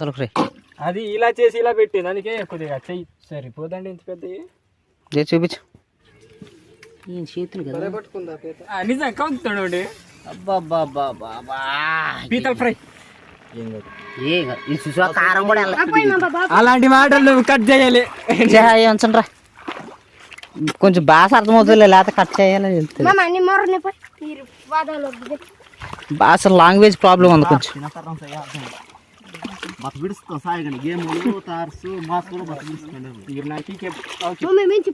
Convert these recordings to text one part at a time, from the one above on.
తొలకరి. అది ఇలా చేసి ఇలా పెట్టింది. అందుకే కొద్దిగా చెయ్యి సరిపోదండి ఇంత పెద్ద చూపించు. చేతులు కదా? నిజం కౌతాడు అండి అబ్బా పీతల ఫ్రై. కారం కూడా అలాంటి మాటలు నువ్వు కట్ చేయాలి. ఉంచండి కొంచెం బాగా అర్థమవుతుంది లేకపోతే కట్ చేయాలని భాష లాంగ్వేజ్ ప్రాబ్లం ఉంది కొంచెం. బత బిడుస్తాం సాయగండి గేములు తార్సు మాస్కులు బత బిడుస్తాండి మీరు నాకు. మమ్మీ మంచి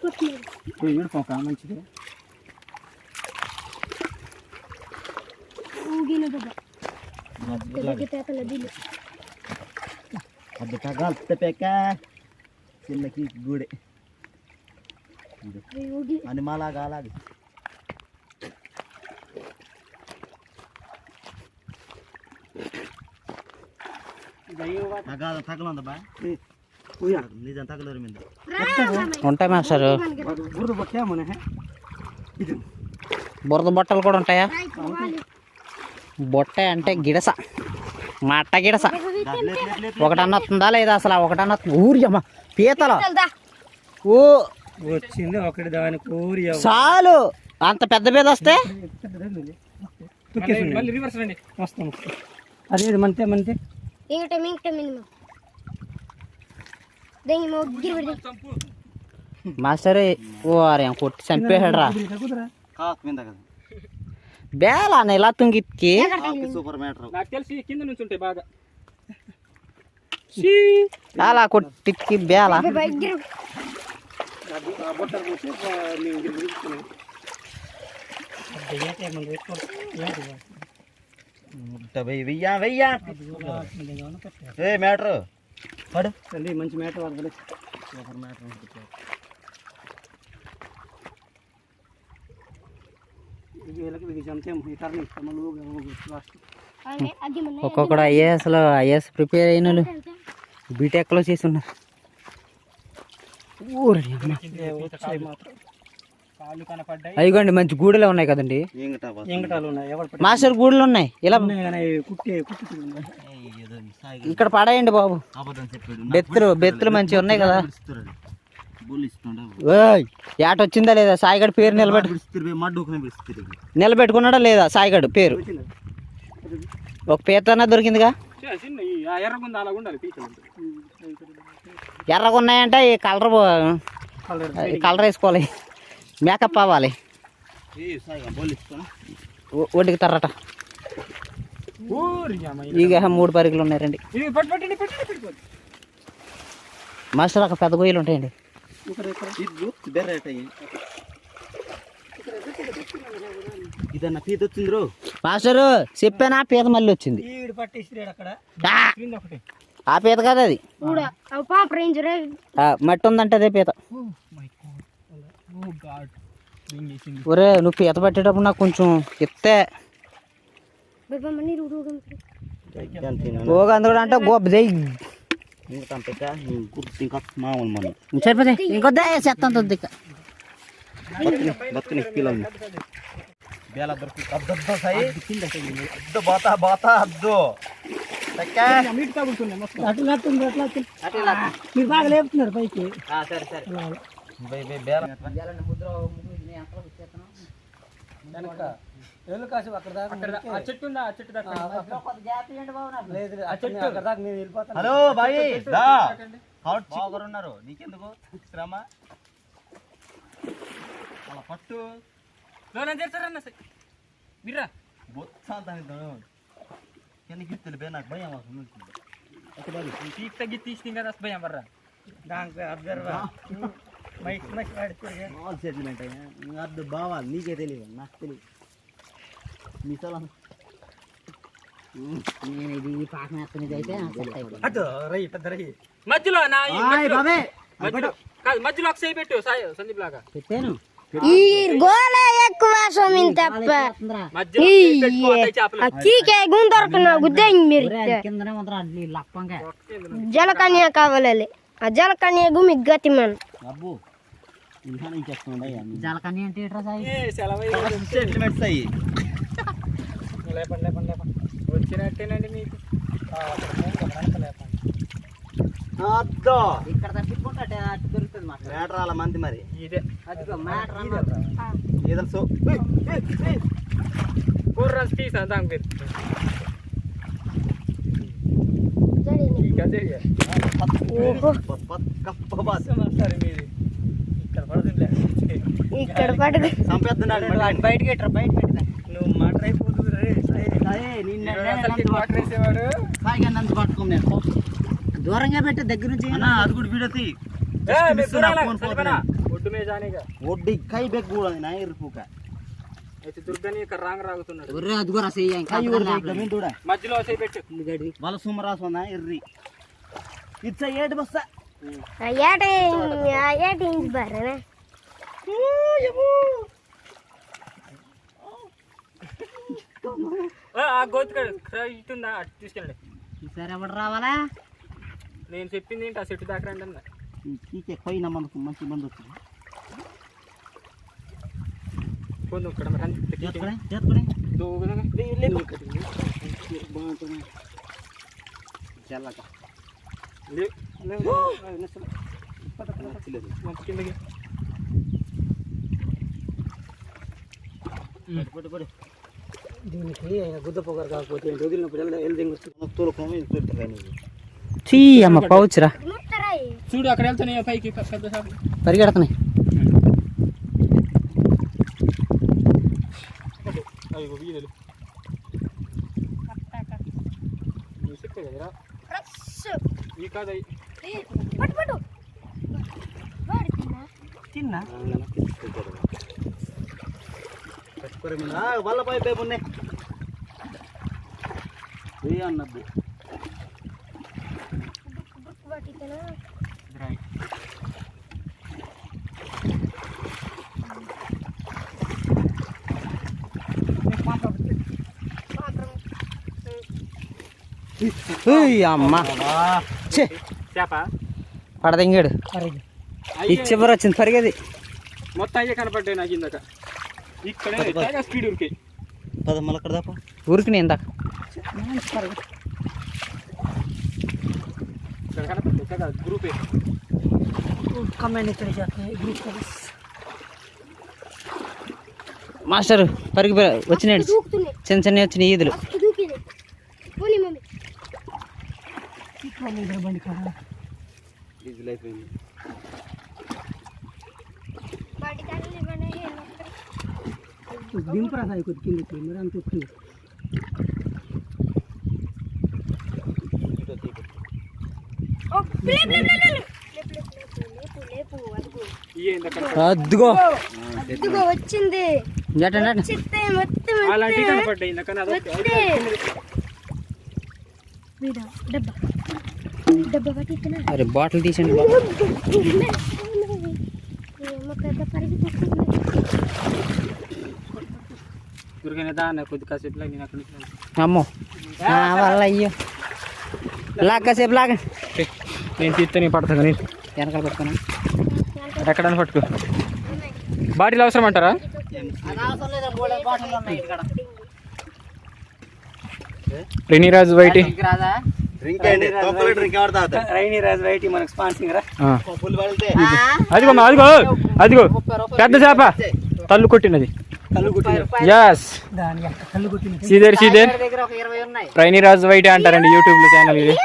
విడిపోక మంచిది ఊగిన బాబా తెల్లకి తేతల దిల్లు అది తగాల్తే పెక్క చిన్నకి గూడే అని మాలాగా అలాగే బా? నిజం మీద. ఉంటాయి మాస్టర్. బుర్ర పట్టామనే బురద బట్టలు కూడా ఉంటాయా? బొట్ట అంటే గిడస. మట్ట గిడస. ఒకటన్న వస్తుందా లేదా అసలు? ఒకటన్న ఊరి అమ్మ పీతలు. ఓ. వచ్చింది ఒకటి దాని కోరి చాలు. అంత పెద్ద పీత వస్తే? మళ్ళీ రివర్స్ రండి. వస్తాం అదే మంతే మంతే? ఇంకటే మింకటే మినిమం దెంగి మా ఉగ్గిరి పెడితే మాస్టర్ ఓ అరే కొట్టి చంపేశాడు రా కాకు మీద కదా బేలా అని ఇలా తుంగికి కాకు సూపర్ మ్యాటర్ నాకు తెలిసి కింద నుంచి ఉంటాయి బాగా అలా కొట్టికి బేలా ఉగ్గిరి వెయ్యి వెయ్యా వెయ్యా. ఏ మ్యాటర్. పడు. మంచి వాడదు సూపర్ మ్యాటర్ ఒక్కొక్కడు ఐఏఎస్లో ఐఏఎస్ ప్రిపేర్ అయిన వాళ్ళు బీటెక్లో చేసి ఉన్నారు ఊరి? మాత్రం. కాళ్ళు కనపడ్డాయి. మంచి గూడెలు ఉన్నాయి కదండి. ఇంకటా ఎంగటాలు ఉన్నాయి ఎవరు పట్టిన మాస్టర్ గూడెలు ఉన్నాయి. ఇలా ఇక్కడ పడేయండి బాబు. బెత్తులు బెత్తులు మంచిగా ఉన్నాయి కదా. ఏట వచ్చిందా లేదా? సాయిగడ్ పేరు నిలబెట్టు. నిలబెట్టుకున్నాడా లేదా సాయిగడ్ పేరు? ఒక పీతనా దొరికిందిగా? ఎర్రగా ఉన్నాయంటే ఈ కలర్ కలర్ వేసుకోవాలి. మేకప్ అవ్వాలి సాయిగా బోల్ ఇస్తాను ఒ- ఒడ్డుకుతారట ఊరి అమ్మ ఇక మూడు పరికలు ఉన్నాయి రండి ఇది పట్టు పట్టండి పట్టండి పెట్టుకోండి. మాస్టర్ అక్కడ పెద్ద గొయ్యలు ఉంటాయండి. ఇదన్న పీత వచ్చింది రో. మాస్టర్ చెప్పానా? పీత మళ్ళీ వచ్చింది. ఆ! క్రింద ఒకటి ఆ పీత కాదు అది. కూడా అవి పాప రేంజ్ రే. ఆ, మట్టి ఉందంటే అదే పీత మై గాడ్ ఓ గాడ్ దింగేసింది ఒరే నువ్వు పీత పట్టేటప్పుడు నాకు కొంచెం ఇస్తే రూడు పోగా అందుకు అంటే గొప్ప దేయ్ సరిపోతే ఇంకొద్దే చెత్త అట్లా అట్లా మీరు బాగా లేపుతున్నారు పైకి. సరే సరే. బై బై బేల. అక్కడ ఆ చెట్టు ఉందా? ఆ చెట్టు దాకా లేదు ఆ చెట్టు. అక్కడ దాకా నేను వెళ్ళిపోతాను. హలో బాయ్ దా. హౌట్ బాగున్నారు నీకెందుకు? శ్రమ అలా పట్టు. లోన చేస్తారన్న మీరా? బొత్సాంతాను కిందకి ఇస్తుంది బే నాకు భయం అసలు. పీక్ తగ్గి తీసి కదా భయం బర్రా దానికి అబ్జర్వ్ స్మాల్ సెటిల్మెంట్ అయ్యా. అద్దు బావాలి. నీకే తెలియదు. నాకు తెలియదు. మిసాల నేను ఇది ఈ పాకం ఎత్తనిది అయితే సెట్ అయిపోయింది. అటు పెద్ద మధ్యలో నా ఈ మధ్యలో- మధ్యలో కాదు మధ్యలో ఒక చేయి పెట్టు సాయి సందీప్ లాగా. పెట్టాను. ఈ గోలే ఎక్కువ స్వామిని తప్ప మధ్యలో చేయి పెట్టుకో, అత్తయ్య చేపలు. ఆ కీకే గుందొరకన గుద్దేంగి మీరు కిందనే ఉందరా నీ లప్పంగా. జలకన్య కావాలి ఆ జలకన్య గుమి గతి మన అబ్బు. జలకన్య అంటే ఏంట్రా సాయి? ఏ, సెలవు సెటిల్మెంట్స్ అయ్యి. లేపండి లేపండి లేపండి. వచ్చినట్టేనండి మీకు. అద్దో. ఇక్కడ తప్పించుకుంటే అటు దొరుకుతుంది మాస్టర్ మేటరాల మంది మరి. ఇదే. అదిగో మ్యాటర్ అన్న ఏదో సో కూర తీసా దానికి జరిగింది. ఇక జరిగా ఓహో. సరే మీది. ఇక్కడ సంపేస్తున్నాడు బయటకి ఎట్రా బయట పెట్టుదా? నువ్వు మాట అయిపోతుంది రే. వాటర్ వేసేవాడు. నందు పట్టుకోం నేను దూరంగా పెట్టి దగ్గర నుంచి అన్న అది కూడా వీడియో తీ. ఏ, మీరు మిస్ దూరాల, ఫోన్ చనిపోయినా. ఒడ్డు కై బెక్ కూడా నా ఇరుపుక అయితే దుర్గని ఇక్కడ రాంగ్ రాగుతున్నాడు. ఒర్రే ఇంకా కై కూడా గమీన్ చూడ. మధ్యలో చేయి పెట్టు. వాళ్ళ సుమరాసు ఇర్రి ఇచ్చ ఏడు బస్తా? ఏట ఏట ఇంటి బారేనా ఆ గోతుకాడు. ఇటుందా అటు తీసుకెళ్ళండి. ఈసారి ఎవడు రావాలా? నేను చెప్పింది ఏంటి? ఆ చెట్టు దాకా రండి అన్న. చీకే పోయిన మనకు మంచి మంది వచ్చింది. కొంచెం ఇక్కడ. చేతుకునే చేతుకునే. చల్లక లే- దీనికి గుద్ద పొగరు కాకపోతే వదిలినప్పుడు నీకు చీ అమ్మ పౌచ్రా ముట్టరాయి చూడు అక్కడ వెళ్తానే పైకి పరిగెడుతున్నాయి ఈ కాదు అవి. ఏ, పట్టు పట్టు. వాడి తిన్నా. పై పేపు వెయ్యి అన్నది అమ్మ. ఛే. చేప? పడదంగాడు. అయ్యే. ఇచ్చేవారు వచ్చింది పరిగేది మొత్తం అయ్యే కనపడ్డాయి నాకు ఇందాక. ఇక్కడే తెగ స్పీడ్ ఉరికి పద మళ్ళీ అక్కడ దాపా. ఊరికి నేను ఇందాక ఇక్కడ కనపడ్డాయి తెగ గ్రూపే మాస్టర్ పరిగి వచ్చినాడు. చిన్న చిన్న వచ్చిన ఈదులు. లేపు, లేపు, లేపు, లేపు, అదిగో. ఇయ్యే ఇందాక అద్దుగో అదిగో వచ్చింది. కనపడ్డాయి డబ్బా. డబ్బా పట్టిస్తున్నా అరే బాటిల్ తీసండి బాబు ఏమో పెద్ద పరిగి దుర్గనే దాన్న కొద్ది కాసేపు నేను అక్కడ నుంచి అమ్మో నా వల్ల అయ్యో లాగ్ కాసేపు లాగ నేను తీస్తే పడతా కానీ వెనకాల పెట్టుకున్నా ఎక్కడైనా పట్టుకో బాటిల్ అవసరం అంటారా రెనీరాజ్ వైటి అదిగో అదిగో అదిగో పెద్ద చేప తల్లు కొట్టినది యాస్ సీదేర్ సీదేర్. దగ్గర ఒక ఇరవై ఉన్నాయి. రైనీరాజ్ వైట్ అంటారండి యూట్యూబ్లో ఛానల్ ఇది.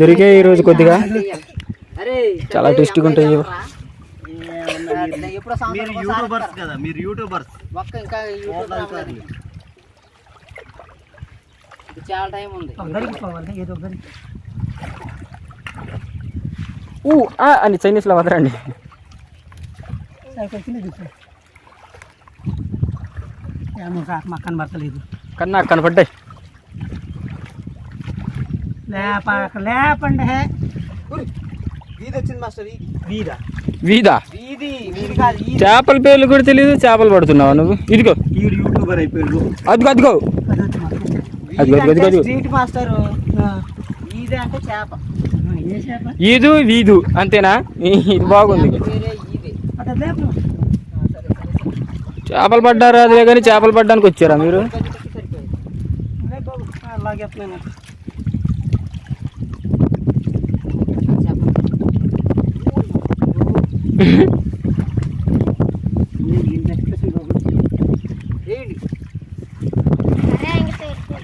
దొరికే ఈ రోజు కొద్దిగా. అరే చాలా టేస్టీగా ఉంటాయి ఇవి. ఎప్పుడో మీరు సంవత్సరం యూట్యూబర్స్ కదా మీరు యూట్యూబర్స్ ఒక్క ఇంకా యూట్యూబ్ రావట్లేదు. ఇది చాలా టైం ఉంది. ఊ ఆ అని చైనీస్లో వదరండి కనబడతలేదు కానీ నాకు కనపడ్డాయి. లేప లేపండి వీధి వచ్చింది మాస్టర్ వీధ. వీదా వీధి? వీధి కాదు ఈ చేపల పేర్లు కూడా తెలియదు చేపలు పడుతున్నావు నువ్వు? ఇదిగో. వీడు యూట్యూబర్ అయిపోయాడు. అదిగో అదిగో. అదిగో అదిగో అదిగో అదిగో. Street master. వీధి అంటే చేప. ఏ చేప ఈదు వీదు అంతేనా? ఇది బాగుంది. ఈది చేపలు పడ్డారా? అదే కానీ చేపలు పడ్డానికి వచ్చారా మీరు?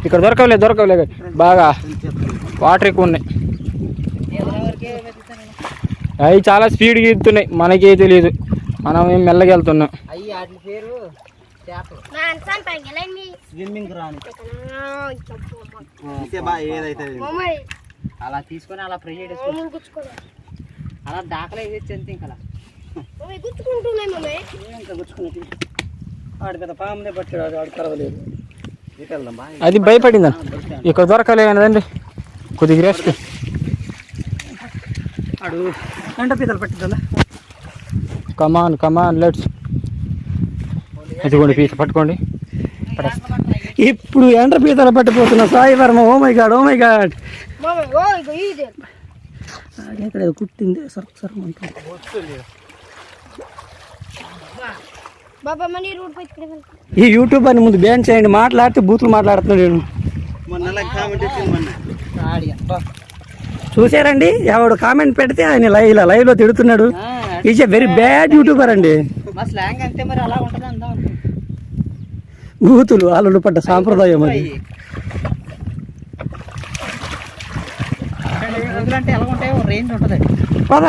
ఇక్కడ దొరకవలే దొరకవలే. బాగా వాటర్ ఎక్కువ ఉన్నాయి. అవి చాలా స్పీడ్గా ఇస్తున్నాయి మనకే తెలియదు మనం ఏం మెల్లగా వెళ్తున్నాం. అయ్యి వాటి పేరు స్విమ్మింగ్ ఏదైతే మమ్మీ అలా తీసుకొని అలా గుచ్చుకోలే అలా దాఖలా వేసి అంతే ఇంకా ఆడి పెద్ద పామునే పట్టాడు ఆడు కరవలేదు. ఇటు వెళ్దాం బా అది భయపడిందా? ఇక్కడ దొరకలే కదండి కొద్దిగా రెస్ట్ ఆడు ఎండ పీతలు పట్టిద్దా? కమాన్ కమాన్ లెట్స్ ఇదిగోండి పీత పట్టుకోండి. ఇప్పుడు ఎండ పీతలు పట్టిపోతున్నా Sai Varma oh my god oh my god కుట్టింది సర్ సర్ ఈ యూట్యూబ్ అని ముందు బ్యాన్ చేయండి మాట్లాడితే బూతులు మాట్లాడుతున్నాడు నేను చూసారండి ఎవడు కామెంట్ పెడితే ఆయన లైవ్ ఇలా లైవ్లో తిడుతున్నాడు. ఆ, is a very bad YouTuber అండి. బూతులు అల్లుడు పడ్డ సాంప్రదాయం అది. పద.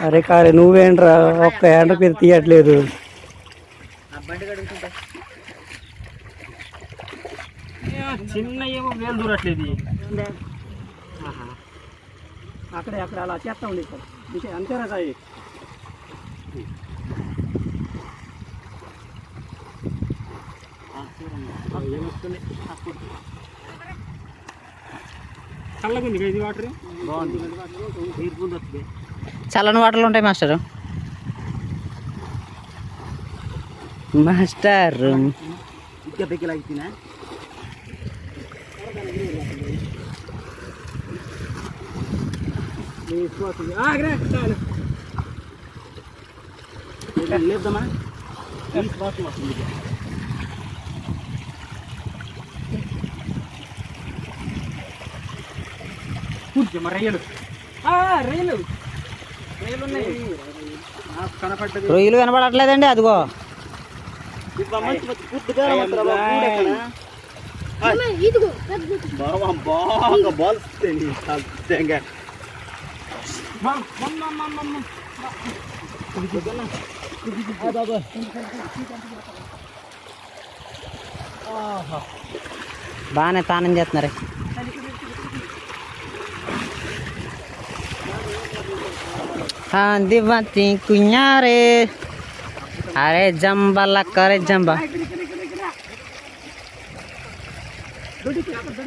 అరే కారే నువ్వేంట్రా? ఒక్క ఎండ పేరు తీయట్లేదు. చిన్న ఏమో వేలు దూరట్లేదు అక్కడే అక్కడ అలా చేస్తా ఉండే సార్ అంతేనా సాయి. చల్లగుంది ఇది వాటర్? బాగుంది. తీర్పుంది వస్తుంది. చల్లని వాటర్లు ఉంటాయి మాస్టర్. మాస్టర్. ఇంకా లేద్దామా ఈ శ్వాసం వస్తుంది కూర్చో మరి రొయ్యలు రొయ్యలు రొయ్యలు ఉన్నాయి నాకు కనపడ్డది రొయ్యలు కనబడట్లేదండి అదిగో रे हाँ दिवती कुया अरे जम्बा लक्का रे जम्बा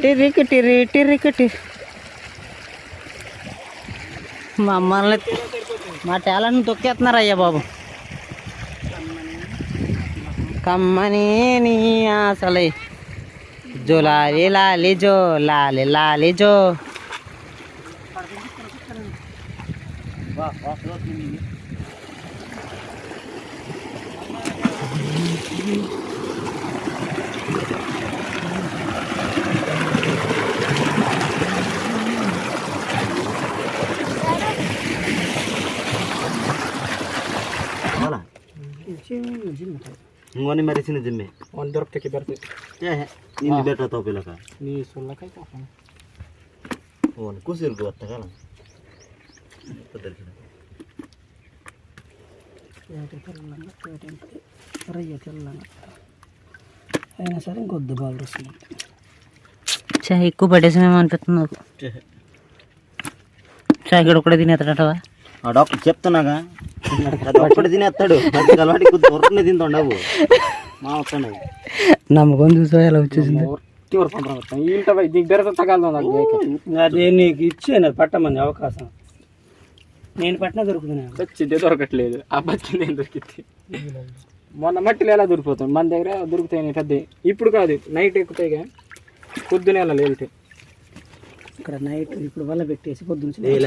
टिरी टिरिक टिरी మమ్మల్ని మా టాలెంట్ తొక్కేస్తున్నారు అయ్యా బాబు కమ్మని నీ ఆసలే జో లాలి లాలి జో లాలి లాలి జో చాలా मनी मारे सिने जिम्मे ऑन दरप थे के बरते ए है इन बेटा तो पेला का नी सोल लगाय तो हाँ ओन कुसिर को अत्ता का पदर के या तो कर लंग तो टेन अरे ये चल लंग है ना सर गोद बाल रस चाहे को बड़े से मन पेतन चाहे गड़कड़े दिन अटटवा डॉक्टर चेप्तनागा ఒక్కటి తినేస్తాడు. అది అలవాటి దొరకనే తింటుండవు మా వస్తున్నాయి నమ్మకం చూసా ఎలా వచ్చేసింది? అదే నీకు ఇచ్చాను అది పట్టమని అవకాశం. నేను పట్టినా దొరుకుతున్నాను వచ్చిందే దొరకట్లేదు. ఆ బతికింది ఏం దొరికింది మొన్న మట్టిలో ఎలా దొరికిపోతుంది? మన దగ్గర దొరుకుతాయి పెద్ద ఇప్పుడు కాదు నైట్ ఎక్కుతాయి కానీ పొద్దునే అలా లేవుతాయి ఇక్కడ నైట్ ఇప్పుడు వల్ల పెట్టేసి పొద్దున్న ఏ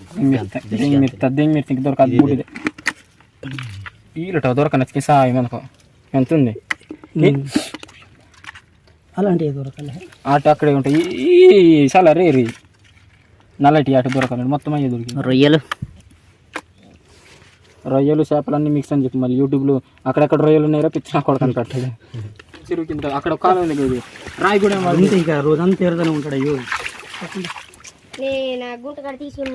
పిస్తా మిగతా దెంగి మిగతా దొరకదు బూటిది ఈలట దొరకనచ్చి సాయం మనకు ఎంత ఉంది అలాంటివి దొరకలే అటు అక్కడే ఉంటాయి ఈ చాలా రేరు. నల్లటి అటు దొరకలేదు మొత్తం అయ్యే దొరికింది రొయ్యలు రొయ్యలు చేపలన్నీ మిక్స్ అని చెప్పి మళ్ళీ యూట్యూబ్లో అక్కడక్కడ రొయ్యలు ఉన్నాయో పిచ్చి నా కొడుకు పెట్టలేదు చెరువు కింద అక్కడ ఒక కాలం ఉంది. రాయి కూడా ఇక రోజంతా ఎరదనే ఉంటాడు అయ్యో. నేను తీసుకుని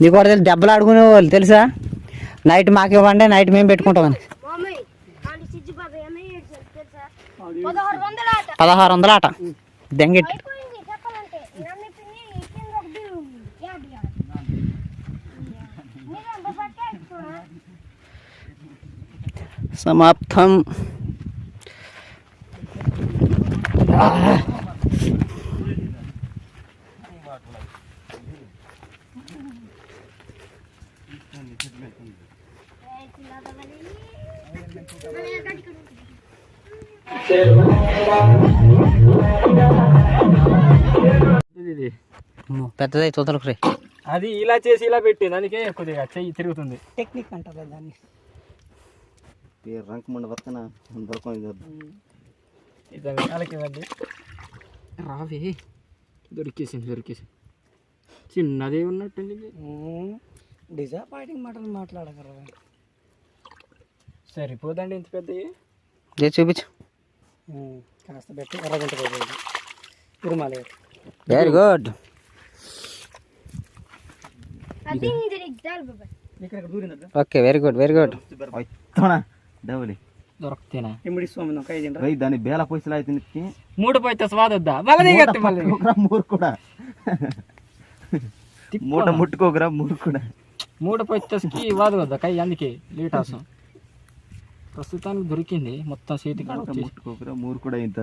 నీకు కూడా తెలుసు దెబ్బలు ఆడుకునే వాళ్ళు తెలుసా? నైట్ మాకు ఇవ్వండి నైట్ మేము తెలుసా? పదహారు వందల ఆట. దెంగెట్టి. అయిపోయింది చెప్పాలంటే నమ్మి పిన్ని కింద ఒకటి యాభై ఆట మీరు ఎంత పట్టారు చూడ సమాప్తం ఇది పెద్దదై చూతలకు రే. అది ఇలా చేసి ఇలా పెట్టింది అందుకే కొద్దిగా చెయ్యి తిరుగుతుంది. టెక్నిక్ అంటారు దాన్ని పేరు రంక మండ పక్కన దొరకదు ఇది వాళ్ళకి ఇవ్వండి. రావే. దొరికేసింది దొరికేసింది. చిన్నదే ఉన్నట్టుంది. డిజాపాయింటింగ్ మాటలు మాట్లాడగలరా సరిపోదండి ఇంత పెద్దవి చూపించు. కాస్త పెట్టి అరగంట పోయింది. Tirumala very good okay very good very good double దొరకతేనా? ఎమ్మిడి స్వామి ఒక ఐదు రై దాని బేల పైసలు అయితే నిత్తి మూడు పోయితే స్వాద వద్దా? వాళ్ళదే కత్తి మళ్ళీ. మూరు కూడా. మూట ముట్టుకోకరా మూరు కూడా. మూడు పోయితేకి వాదు వద్దా? కై అందుకే లేట్ అవసరం ప్రస్తుతానికి దొరికింది. మొత్తం చేతి మూరు కూడా ఇంత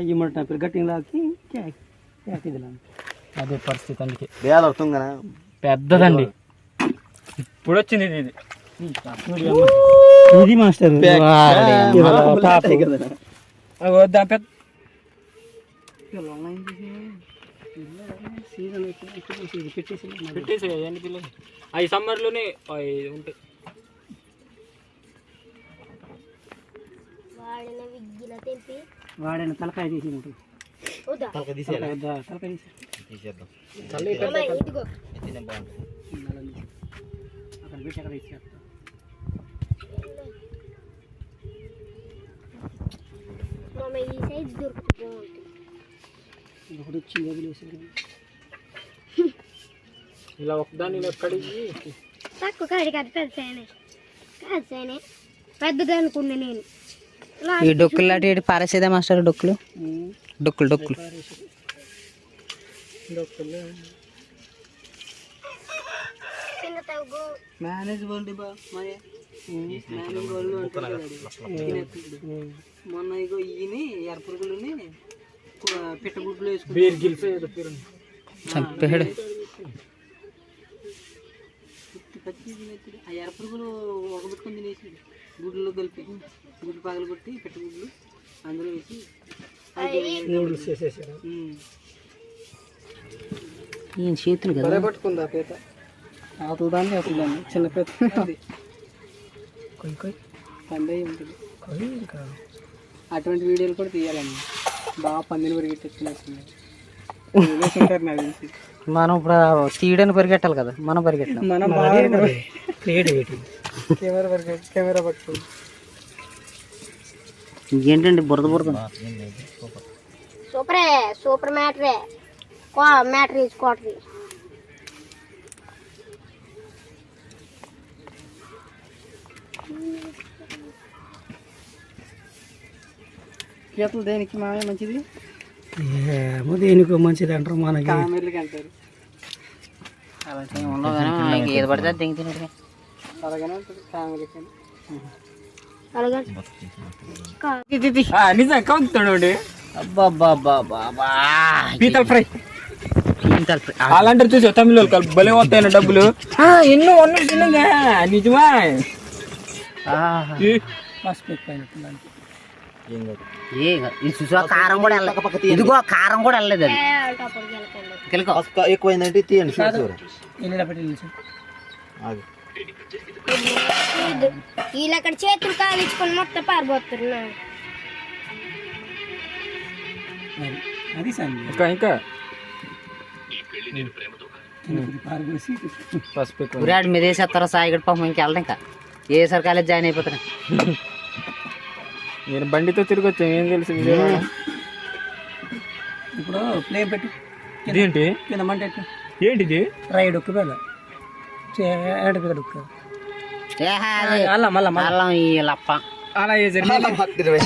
అయ్యి మాట నా పేరు గట్టిగా లాకి యాకిదిలా అదే పరిస్థితి అందుకే. పెద్దదండి. ఇప్పుడు వచ్చింది ఇది. ఇది మాస్టర్. పెద్ద పెట్టేసి పిల్లలు. అవి సమ్మర్లోనే అవి ఉంటాయి వాడిన విగ్గిల తెంపి. వాడైన తలకాయ తీసి ఉంటుంది వద్దా? తలకాయ తీసి తీసేద్దాం. అక్కడ పెట్టి అక్కడ ఇచ్చేస్తా. మమ్మ ఈ సైజ్ దొరుకుతుంది. ఒకటి వచ్చింది వదిలేసి ఇలా ఒకదాన్ని ఇలా కడిగి తక్కువ కాడి కాదు పెద్ద కాదు సైనే పెద్దది అనుకున్నా నేను. ఈ డొక్కులు లాంటి ఇటు పారేసేదే మాస్టర్ డొక్కులు? డొక్కులు డొక్కులు. మొన్న ఇగో ఈయని ఎరపురుగులని పిట్టగుడ్లు వేసుకుని. చంపేడు. ఆ తినేసి గుడ్లలో కలిపి గుడ్లు పగలు కొట్టి పిట్టగుడ్లు అందులో వేసి నూడిల్స్ చేసేసారు? ఈయన చేతులు కదా. పట్టుకుందా పీత? ఆతులు దాన్ని అసలు దాన్ని చిన్న పీత. కొయ్యి కొయ్యి పండే ఉంటుంది. కొయ్యి ఇంకా. అటువంటి వీడియోలు కూడా తీయాలండి. బాగా పందిని పరిగెట్టించినట్టుంది తెలిసి. మనం ఇప్పుడు తీయడానికి పరిగెట్టాలి కదా మనం పరిగెట్టాం మనం కెమెరా ఇంకేంటండి బురద బురద? సూపరే. సూపర్ మ్యాటరే. మ్యాటర్ పీతలు దేనికి మామే మంచిది? ఏమో దేనికి మంచిది అంటారు మనకి. కామెర్లకి అంటారు. ఉండవు కానీ ఇంక ఏది పడితే దింగి. అలాగనే ఉంటుంది నిజం కౌతాడు. పీతల్ ఫ్రై. పీతల ఫ్రై. అలాంటి చూసా తమిళ వాళ్ళు భలే వస్తాయన్న డబ్బులు. ఎన్నో ఉన్నాయి చిన్నగా నిజమా. కారం కూడా వెళ్ళలేదు ఇదిగో కారం కూడా వెళ్ళలేదు ఎక్కువైందంటే తీయండి చూడు. వీళ్ళు అక్కడ చేతులు కాలించుకొని మొత్తం పారిపోతున్నారు. అది ఇంకా ఇంకా. ఉరాడు మీద వేసేస్తారా సాయిగడ పాపం ఇంకెళ్ళడం ఇంకా. ఏసారి కాలేజ్ జాయిన్ అయిపోతాను నేను బండితో తిరగొచ్చు ఏం తెలుసు ఇప్పుడు ప్లేన్ పెట్టు. ఇదేంటి? కింద మంట పెట్టు. ఏంటిది? రైడ్ ఒక్క వేళ ఏడపిక ఒక్క ఏహే, అది అలా మళ్ళా అల్లం. ఈ లప్ప. అలా పోయి.